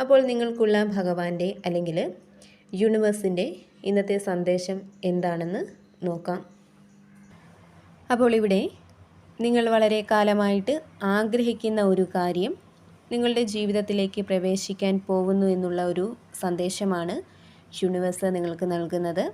അപ്പോൾ നിങ്ങൾക്കുള്ള ഭഗവാന്റെ അല്ലെങ്കിൽ യൂണിവേഴ്സിന്റെ ഇന്നത്തെ സന്ദേശം എന്താണെന്ന് നോക്കാം. അപ്പോൾ ഇവിടെ നിങ്ങൾ വളരെ കാലമായിട്ട് ആഗ്രഹിക്കുന്ന ഒരു കാര്യം നിങ്ങളുടെ ജീവിതത്തിലേക്ക് പ്രവേശിക്കാൻ പോകുന്നു എന്നുള്ള ഒരു സന്ദേശമാണ് യൂണിവേഴ്സ് നിങ്ങൾക്ക് നൽകുന്നത്.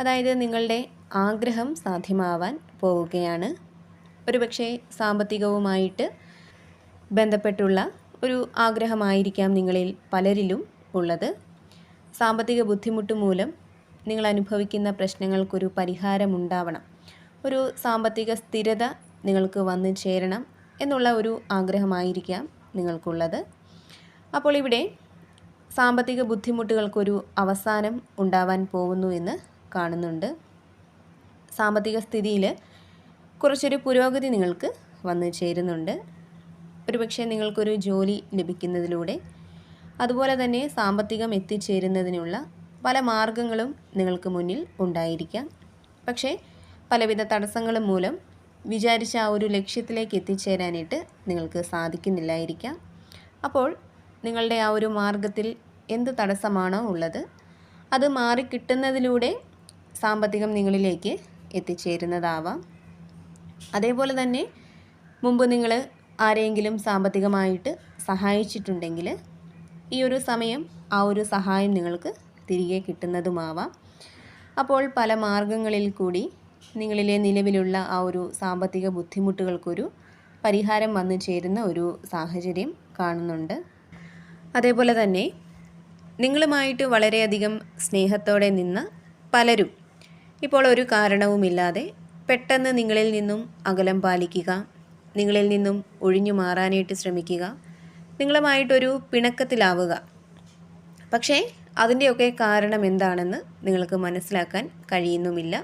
അതായത് നിങ്ങളുടെ ആഗ്രഹം സാധ്യമാവാൻ പോവുകയാണ്. ഒരുപക്ഷെ സാമ്പത്തികവുമായിട്ട് ബന്ധപ്പെട്ടുള്ള ഒരു ആഗ്രഹമായിരിക്കാം നിങ്ങളിൽ പലരിലും ഉള്ളത്. സാമ്പത്തിക ബുദ്ധിമുട്ട് മൂലം നിങ്ങൾ അനുഭവിക്കുന്ന പ്രശ്നങ്ങൾക്കൊരു പരിഹാരമുണ്ടാവണം. ഒരു സാമ്പത്തിക സ്ഥിരത നിങ്ങൾക്ക് വന്നു ചേരണം എന്നുള്ള ഒരു ആഗ്രഹമായിരിക്കാം നിങ്ങൾക്കുള്ളത്. അപ്പോൾ ഇവിടെ സാമ്പത്തിക ബുദ്ധിമുട്ടുകൾക്കൊരു അവസാനം ഉണ്ടാവാൻ പോകുന്നു എന്ന് കാണുന്നുണ്ട്. സാമ്പത്തിക സ്ഥിതിയിൽ കുറച്ചൊരു പുരോഗതി നിങ്ങൾക്ക് വന്നു ചേരുന്നുണ്ട്. ഒരുപക്ഷെ നിങ്ങൾക്കൊരു ജോലി ലഭിക്കുന്നതിലൂടെ അതുപോലെ തന്നെ സാമ്പത്തികം എത്തിച്ചേരുന്നതിനുള്ള പല മാർഗങ്ങളും നിങ്ങൾക്ക് മുന്നിൽ ഉണ്ടായിരിക്കാം. പക്ഷേ പലവിധ തടസ്സങ്ങളും മൂലം വിചാരിച്ച ആ ഒരു ലക്ഷ്യത്തിലേക്ക് എത്തിച്ചേരാനായിട്ട് നിങ്ങൾക്ക് സാധിക്കുന്നില്ലായിരിക്കാം. അപ്പോൾ നിങ്ങളുടെ ആ ഒരു മാർഗത്തിൽ എന്ത് തടസ്സമാണോ ഉള്ളത് അത് മാറിക്കിട്ടുന്നതിലൂടെ സാമ്പത്തികം നിങ്ങളിലേക്ക് എത്തിച്ചേരുന്നതാവാം. അതേപോലെ തന്നെ മുമ്പ് നിങ്ങൾ ആരെയെങ്കിലും സാമ്പത്തികമായിട്ട് സഹായിച്ചിട്ടുണ്ടെങ്കിൽ ഈ ഒരു സമയം ആ ഒരു സഹായം നിങ്ങൾക്ക് തിരികെ കിട്ടുന്നതുമാവാം. അപ്പോൾ പല മാർഗങ്ങളിൽ കൂടി നിങ്ങളിലെ നിലവിലുള്ള ആ ഒരു സാമ്പത്തിക ബുദ്ധിമുട്ടുകൾക്കൊരു പരിഹാരം വന്നു ചേരുന്ന ഒരു സാഹചര്യം കാണുന്നുണ്ട്. അതേപോലെ തന്നെ നിങ്ങളുമായിട്ട് വളരെയധികം സ്നേഹത്തോടെ നിന്ന് പലരും ഇപ്പോൾ ഒരു കാരണവുമില്ലാതെ പെട്ടെന്ന് നിങ്ങളിൽ നിന്നും അകലം പാലിക്കുക നിങ്ങളിൽ നിന്നും ഒഴിഞ്ഞു മാറാനായിട്ട് ശ്രമിക്കുക. നിങ്ങളുമായിട്ടൊരു പിണക്കത്തിലാവുക. പക്ഷേ അതിന്റെയൊക്കെ കാരണം എന്താണെന്ന് നിങ്ങൾക്ക് മനസ്സിലാക്കാൻ കഴിയുന്നുമില്ല.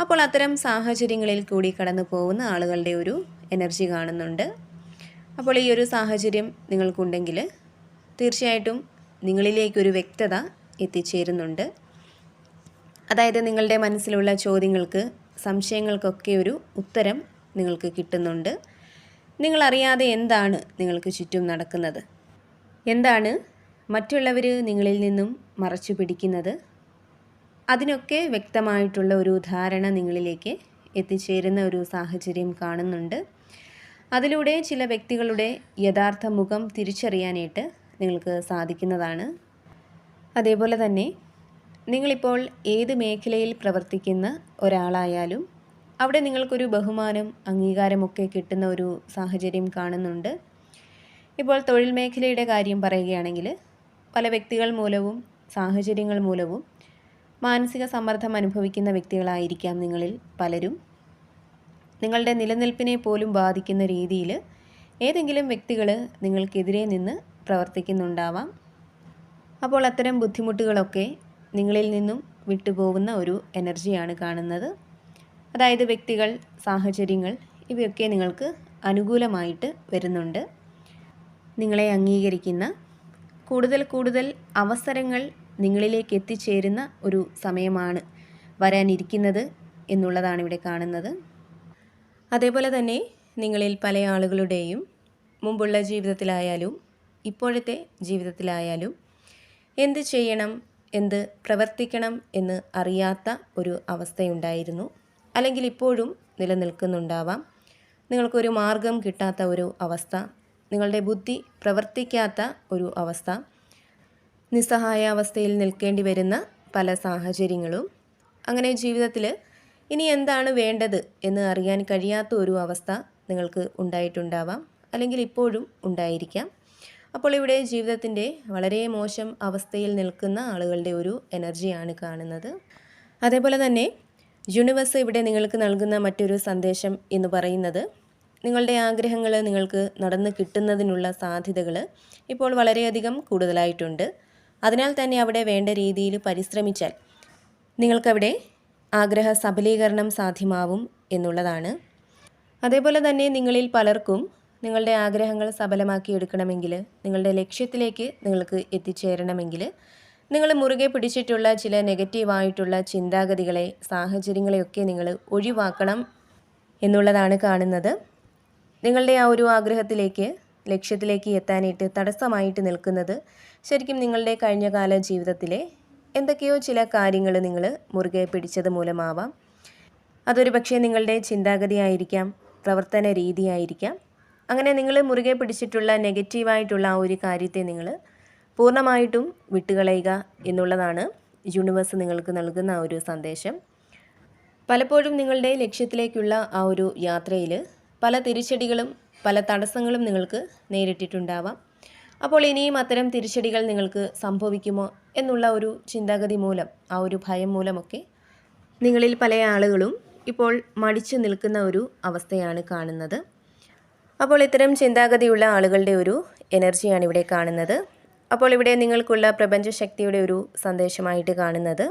അപ്പോൾ അത്തരം സാഹചര്യങ്ങളിൽ കൂടി കടന്നു പോകുന്ന ആളുകളുടെ ഒരു എനർജി കാണുന്നുണ്ട്. അപ്പോൾ ഈ ഒരു സാഹചര്യം നിങ്ങൾക്കുണ്ടെങ്കിൽ തീർച്ചയായിട്ടും നിങ്ങളിലേക്കൊരു വ്യക്തത എത്തിച്ചേരുന്നുണ്ട്. അതായത് നിങ്ങളുടെ മനസ്സിലുള്ള ചോദ്യങ്ങൾക്ക് സംശയങ്ങൾക്കൊക്കെ ഒരു ഉത്തരം നിങ്ങൾക്ക് കിട്ടുന്നുണ്ട്. നിങ്ങളറിയാതെ എന്താണ് നിങ്ങൾക്ക് ചുറ്റും നടക്കുന്നത്? എന്താണ് മറ്റുള്ളവർ നിങ്ങളിൽ നിന്നും മറച്ചു പിടിക്കുന്നത്? അതിനൊക്കെ വ്യക്തമായിട്ടുള്ള ഒരു ധാരണ നിങ്ങളിലേക്ക് എത്തിച്ചേരുന്ന ഒരു സാഹചര്യം കാണുന്നുണ്ട്. അതിലൂടെ ചില വ്യക്തികളുടെ യഥാർത്ഥ മുഖം തിരിച്ചറിയാനായിട്ട് നിങ്ങൾക്ക് സാധിക്കുന്നതാണ്. അതേപോലെ തന്നെ നിങ്ങളിപ്പോൾ ഏത് മേഖലയിൽ പ്രവർത്തിക്കുന്ന ഒരാളായാലും അവിടെ നിങ്ങൾക്കൊരു ബഹുമാനം അംഗീകാരമൊക്കെ കിട്ടുന്ന ഒരു സാഹചര്യം കാണുന്നുണ്ട്. ഇപ്പോൾ തൊഴിൽ മേഖലയുടെ കാര്യം പറയുകയാണെങ്കിൽ പല വ്യക്തികൾ മൂലവും സാഹചര്യങ്ങൾ മൂലവും മാനസിക സമ്മർദ്ദം അനുഭവിക്കുന്ന വ്യക്തികളായിരിക്കാം നിങ്ങളിൽ പലരും. നിങ്ങളുടെ നിലനിൽപ്പിനെ പോലും ബാധിക്കുന്ന രീതിയിൽ ഏതെങ്കിലും വ്യക്തികൾ നിങ്ങൾക്കെതിരെ നിന്ന് പ്രവർത്തിക്കുന്നുണ്ടാവാം. അപ്പോൾ അത്തരം ബുദ്ധിമുട്ടുകളൊക്കെ നിങ്ങളിൽ നിന്നും വിട്ടുപോകുന്ന ഒരു എനർജിയാണ് കാണുന്നത്. അതായത് വ്യക്തികൾ സാഹചര്യങ്ങൾ ഇവയൊക്കെ നിങ്ങൾക്ക് അനുകൂലമായിട്ട് വരുന്നുണ്ട്. നിങ്ങളെ അംഗീകരിക്കുന്ന കൂടുതൽ കൂടുതൽ അവസരങ്ങൾ നിങ്ങളിലേക്ക് എത്തിച്ചേരുന്ന ഒരു സമയമാണ് വരാനിരിക്കുന്നത് എന്നുള്ളതാണ് ഇവിടെ കാണുന്നത്. അതേപോലെ തന്നെ നിങ്ങളിൽ പല ആളുകളുടെയും മുമ്പുള്ള ജീവിതത്തിലായാലും ഇപ്പോഴത്തെ ജീവിതത്തിലായാലും എന്ത് ചെയ്യണം എന്ത് പ്രവർത്തിക്കണം എന്ന് അറിയാത്ത ഒരു അവസ്ഥയുണ്ടായിരുന്നു. അല്ലെങ്കിൽ ഇപ്പോഴും നിലനിൽക്കുന്നുണ്ടാവാം. നിങ്ങൾക്കൊരു മാർഗം കിട്ടാത്ത ഒരു അവസ്ഥ നിങ്ങളുടെ ബുദ്ധി പ്രവർത്തിക്കാത്ത ഒരു അവസ്ഥ നിസ്സഹായ അവസ്ഥയിൽ നിൽക്കേണ്ടി വരുന്ന പല സാഹചര്യങ്ങളും. അങ്ങനെ ജീവിതത്തിൽ ഇനി എന്താണ് വേണ്ടത് എന്ന് അറിയാൻ കഴിയാത്ത ഒരു അവസ്ഥ നിങ്ങൾക്ക് ഉണ്ടായിട്ടുണ്ടാവാം അല്ലെങ്കിൽ ഇപ്പോഴും ഉണ്ടായിരിക്കാം. അപ്പോൾ ഇവിടെ ജീവിതത്തിന്റെ വളരെ മോശം അവസ്ഥയിൽ നിൽക്കുന്ന ആളുകളുടെ ഒരു എനർജിയാണ് കാണുന്നത്. അതേപോലെ തന്നെ യൂണിവേഴ്സ് ഇവിടെ നിങ്ങൾക്ക് നൽകുന്ന മറ്റൊരു സന്ദേശം എന്ന് പറയുന്നത് നിങ്ങളുടെ ആഗ്രഹങ്ങൾ നിങ്ങൾക്ക് നടന്നു കിട്ടുന്നതിനുള്ള സാധ്യതകൾ ഇപ്പോൾ വളരെയധികം കൂടുതലായിട്ടുണ്ട്. അതിനാൽ തന്നെ അവിടെ വേണ്ട രീതിയിൽ പരിശ്രമിച്ചാൽ നിങ്ങൾക്കവിടെ ആഗ്രഹ സബലീകരണം സാധ്യമാവും എന്നുള്ളതാണ്. അതേപോലെ തന്നെ നിങ്ങളിൽ പലർക്കും നിങ്ങളുടെ ആഗ്രഹങ്ങൾ സബലമാക്കി എടുക്കണമെങ്കിൽ നിങ്ങളുടെ ലക്ഷ്യത്തിലേക്ക് നിങ്ങൾക്ക് എത്തിച്ചേരണമെങ്കിൽ നിങ്ങൾ മുറുകെ പിടിച്ചിട്ടുള്ള ചില നെഗറ്റീവായിട്ടുള്ള ചിന്താഗതികളെ സാഹചര്യങ്ങളെയൊക്കെ നിങ്ങൾ ഒഴിവാക്കണം എന്നുള്ളതാണ് കാണുന്നത്. നിങ്ങളുടെ ആ ഒരു ആഗ്രഹത്തിലേക്ക് ലക്ഷ്യത്തിലേക്ക് എത്താനായിട്ട് തടസ്സമായിട്ട് നിൽക്കുന്നത് ശരിക്കും നിങ്ങളുടെ കഴിഞ്ഞകാല ജീവിതത്തിലെ എന്തൊക്കെയോ ചില കാര്യങ്ങൾ നിങ്ങൾ മുറുകെ പിടിച്ചത് മൂലമാവാം. അതൊരു പക്ഷേ നിങ്ങളുടെ ചിന്താഗതിയായിരിക്കാം പ്രവർത്തന രീതിയായിരിക്കാം അങ്ങനെ നിങ്ങൾ മുറുകെ പിടിച്ചിട്ടുള്ള നെഗറ്റീവായിട്ടുള്ള ആ ഒരു കാര്യത്തെ നിങ്ങൾ പൂർണമായിട്ടും വിട്ടുകളയുക എന്നുള്ളതാണ് യൂണിവേഴ്സ് നിങ്ങൾക്ക് നൽകുന്ന ആ ഒരു സന്ദേശം. പലപ്പോഴും നിങ്ങളുടെ ലക്ഷ്യത്തിലേക്കുള്ള ആ ഒരു യാത്രയിൽ പല തിരിച്ചടികളും പല തടസ്സങ്ങളും നിങ്ങൾക്ക് നേരിട്ടിട്ടുണ്ടാവാം. അപ്പോൾ ഇനിയും അത്തരം തിരിച്ചടികൾ നിങ്ങൾക്ക് സംഭവിക്കുമോ എന്നുള്ള ഒരു ചിന്താഗതി മൂലം ആ ഒരു ഭയം മൂലമൊക്കെ നിങ്ങളിൽ പല ആളുകളും ഇപ്പോൾ മടിച്ചു നിൽക്കുന്ന ഒരു അവസ്ഥയാണ് കാണുന്നത്. അപ്പോൾ ഇത്തരം ചിന്താഗതിയുള്ള ആളുകളുടെ ഒരു എനർജിയാണ് ഇവിടെ കാണുന്നത്. അപ്പോൾ ഇവിടെ നിങ്ങൾക്കുള്ള പ്രപഞ്ചശക്തിയുടെ ഒരു സന്ദേശമായിട്ട് കാണുന്നത്.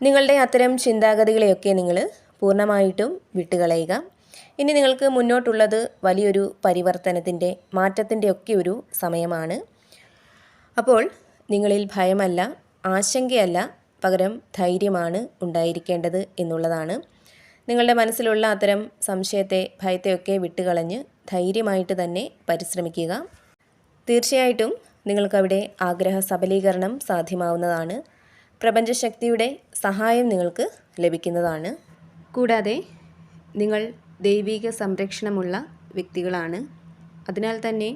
നിങ്ങളുടെ അത്തരം ചിന്താഗതികളെയൊക്കെ നിങ്ങൾ പൂർണമായിട്ടും വിട്ടുകളയുക. ഇനി നിങ്ങൾക്ക് മുന്നോട്ടുള്ളത് വലിയൊരു പരിവർത്തനത്തിന്റെ മാറ്റത്തിന്റെ ഒക്കെ ഒരു സമയമാണ്. അപ്പോൾ നിങ്ങളിൽ ഭയമല്ല ആശങ്കയല്ല പകരം ധൈര്യമാണ് ഉണ്ടായിരിക്കേണ്ടത് എന്നുള്ളതാണ്. നിങ്ങളുടെ മനസ്സിലുള്ള അത്തരം സംശയത്തെ ഭയത്തെയൊക്കെ വിട്ടുകളഞ്ഞ് ധൈര്യമായിട്ട് തന്നെ പരിശ്രമിക്കുക. തീർച്ചയായിട്ടും നിങ്ങൾക്കവിടെ ആഗ്രഹ സബലീകരണം സാധ്യമാവുന്നതാണ്. പ്രപഞ്ചശക്തിയുടെ സഹായം നിങ്ങൾക്ക് ലഭിക്കുന്നതാണ്. കൂടാതെ നിങ്ങൾ ദൈവിക സംരക്ഷണമുള്ള വ്യക്തികളാണ്. അതിനാൽ തന്നെ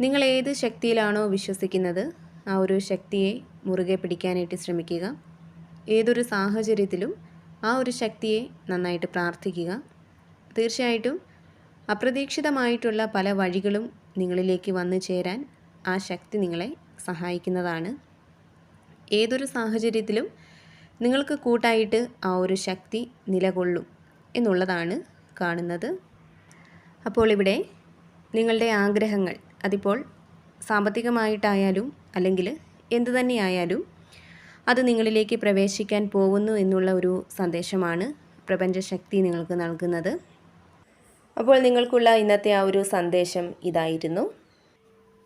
നിങ്ങൾ ഏത് ശക്തിയിലാണോ വിശ്വസിക്കുന്നത് ആ ഒരു ശക്തിയെ മുറുകെ പിടിക്കാനായിട്ട് ശ്രമിക്കുക. ഏതൊരു സാഹചര്യത്തിലും ആ ഒരു ശക്തിയെ നന്നായിട്ട് പ്രാർത്ഥിക്കുക. തീർച്ചയായിട്ടും അപ്രതീക്ഷിതമായിട്ടുള്ള പല വഴികളും നിങ്ങളിലേക്ക് വന്നു ചേരാൻ ആ ശക്തി നിങ്ങളെ സഹായിക്കുന്നതാണ്. ഏതൊരു സാഹചര്യത്തിലും നിങ്ങൾക്ക് കൂട്ടായിട്ട് ആ ഒരു ശക്തി നിലകൊള്ളും എന്നുള്ളതാണ് കാണുന്നത്. അപ്പോൾ ഇവിടെ നിങ്ങളുടെ ആഗ്രഹങ്ങൾ അതിപ്പോൾ സാമ്പത്തികമായിട്ടായാലും അല്ലെങ്കിൽ എന്തു തന്നെയായാലും അത് നിങ്ങളിലേക്ക് പ്രവേശിക്കാൻ പോകുന്നു എന്നുള്ള ഒരു സന്ദേശമാണ് പ്രപഞ്ചശക്തി നിങ്ങൾക്ക് നൽകുന്നത്. അപ്പോൾ നിങ്ങൾക്കുള്ള ഇന്നത്തെ ആ ഒരു സന്ദേശം ഇതായിരുന്നു.